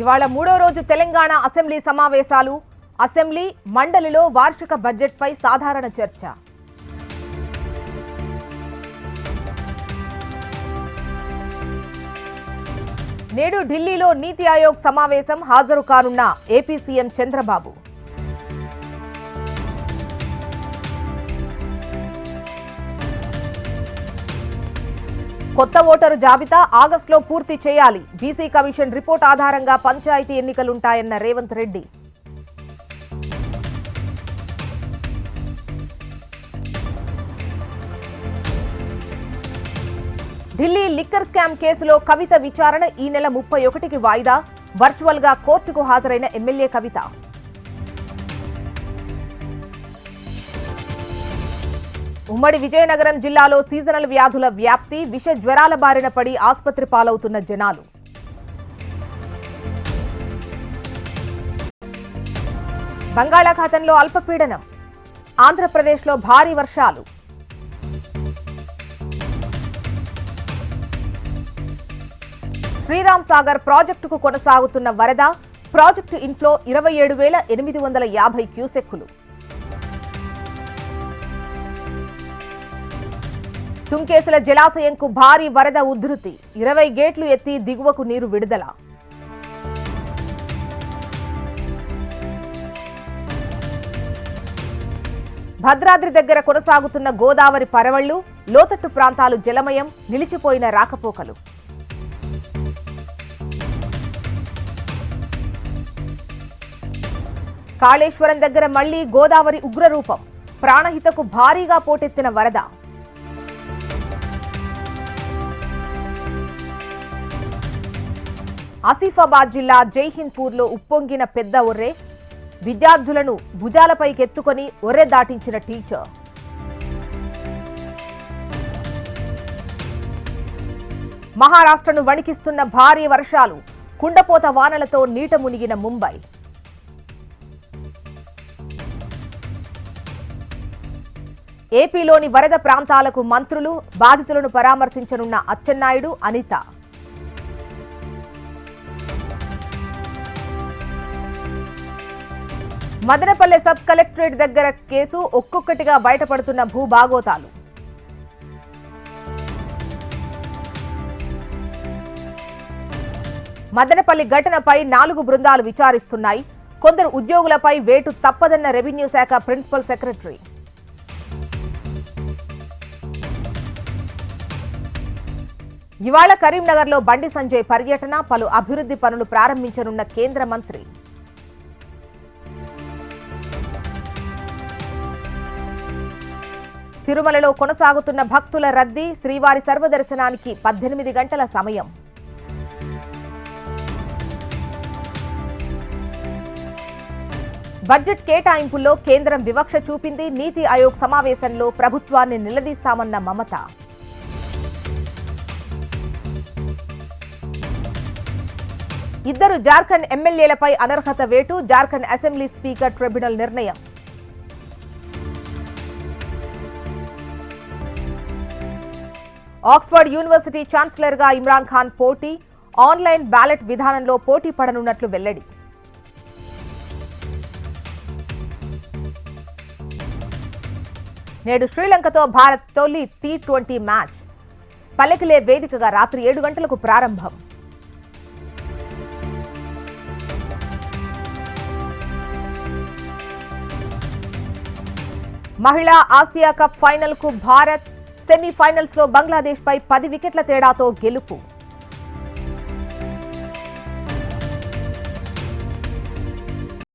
ఇవాళ మూడో రోజు తెలంగాణ అసెంబ్లీ సమావేశాలు. అసెంబ్లీ మండలిలో వార్షిక బడ్జెట్పై సాధారణ చర్చ. నేడు ఢిల్లీలో నీతి ఆయోగ్ సమావేశం హాజరు కానున్న ఏపీ సీఎం చంద్రబాబు. కొత్త ఓటరు జాబితా ఆగస్టులో పూర్తి చేయాలి. బీసీ కమిషన్ రిపోర్ట్ ఆధారంగా పంచాయతీ ఎన్నికలుంటాయన్న రేవంత్ రెడ్డి. ఢిల్లీ లిక్కర్ స్కామ్ కేసులో కవిత విచారణ ఈ నెల ముప్పై ఒకటికి వాయిదా. వర్చువల్గా కోర్టుకు హాజరైన ఎమ్మెల్యే కవిత. ఉమ్మడి విజయనగరం జిల్లాలో సీజనల్ వ్యాధుల వ్యాప్తి విష జ్వరాల బారిన పడి ఆసుపత్రి పాలవుతున్న జనాలు. బంగాళాఖాతంలో అల్పపీడనం ఆంధ్రప్రదేశ్లో భారీ వర్షాలు. శ్రీరామ్ సాగర్ ప్రాజెక్టుకు కొనసాగుతున్న వరద ప్రాజెక్టు ఇన్ఫ్లో ఇరవై ఏడు వేల ఎనిమిది వందల యాభై క్యూసెక్కులు. తుంకేసుల జలాశయంకు భారీ వరద ఉధృతి. ఇరవై గేట్లు ఎత్తి దిగువకు నీరు విడుదల. భద్రాద్రి దగ్గర కొనసాగుతున్న గోదావరి పరవళ్ళు లోతట్టు ప్రాంతాలు జలమయం నిలిచిపోయిన రాకపోకలు. కాళేశ్వరం దగ్గర మళ్ళీ గోదావరి ఉగ్రరూపం. ప్రాణహితకు భారీగా పోటెత్తిన వరద. ఆసిఫాబాద్ జిల్లా జైహింద్పూర్లో ఉప్పొంగిన పెద్ద ఒర్రె విద్యార్థులను భుజాలపైకెత్తుకొని ఒర్రె దాటించిన టీచర్. మహారాష్ట్రను వణికిస్తున్న భారీ వర్షాలు కుండపోత వానలతో నీట మునిగిన ముంబై. ఏపీలోని వరద ప్రాంతాలకు మంత్రులు బాధితులను పరామర్శించనున్న అచ్చెన్నాయుడు అనిత. మదనపల్లె సబ్ కలెక్టరేట్ దగ్గర కేసు ఒక్కొక్కటిగా బయటపడుతున్న భూభాగోతాలు. మదనపల్లి ఘటనపై నాలుగు బృందాలు విచారిస్తున్నాయి. కొందరు ఉద్యోగులపై వేటు తప్పదన్న రెవెన్యూ శాఖ ప్రిన్సిపల్ సెక్రటరీ. ఇవాళ కరీంనగర్లో బండి సంజయ్ పర్యటన పలు అభివృద్ధి పనులు ప్రారంభించనున్న కేంద్ర మంత్రి. తిరుమలలో కొనసాగుతున్న భక్తుల రద్దీ శ్రీవారి సర్వదర్శనానికి పద్దెనిమిది గంటల సమయం. బడ్జెట్ కేటాయింపుల్లో కేంద్రం వివక్ష చూపింది. నీతి ఆయోగ్ సమావేశంలో ప్రభుత్వాన్ని నిలదీస్తామన్న మమత. ఇద్దరు జార్ఖండ్ ఎమ్మెల్యేలపై అనర్హత వేటు. జార్ఖండ్ అసెంబ్లీ స్పీకర్ ట్రిబ్యునల్ నిర్ణయం. ఆక్స్ఫర్డ్ యూనివర్సిటీ ఛాన్సలర్గా ఇమ్రాన్ ఖాన్ పోటీ ఆన్లైన్ బ్యాలెట్ విధానంలో పోటీ పడనున్నట్లు వెల్లడి. నేడు శ్రీలంకతో భారత్ తొలి టీ ట్వంటీ మ్యాచ్. పల్లకిలే వేదికగా రాత్రి ఏడు గంటలకు ప్రారంభం. మహిళా ఆసియా కప్ ఫైనల్కు భారత్ సెమీఫైనల్స్లో బంగ్లాదేశ్ పై పది వికెట్ల తేడాతో గెలుపు.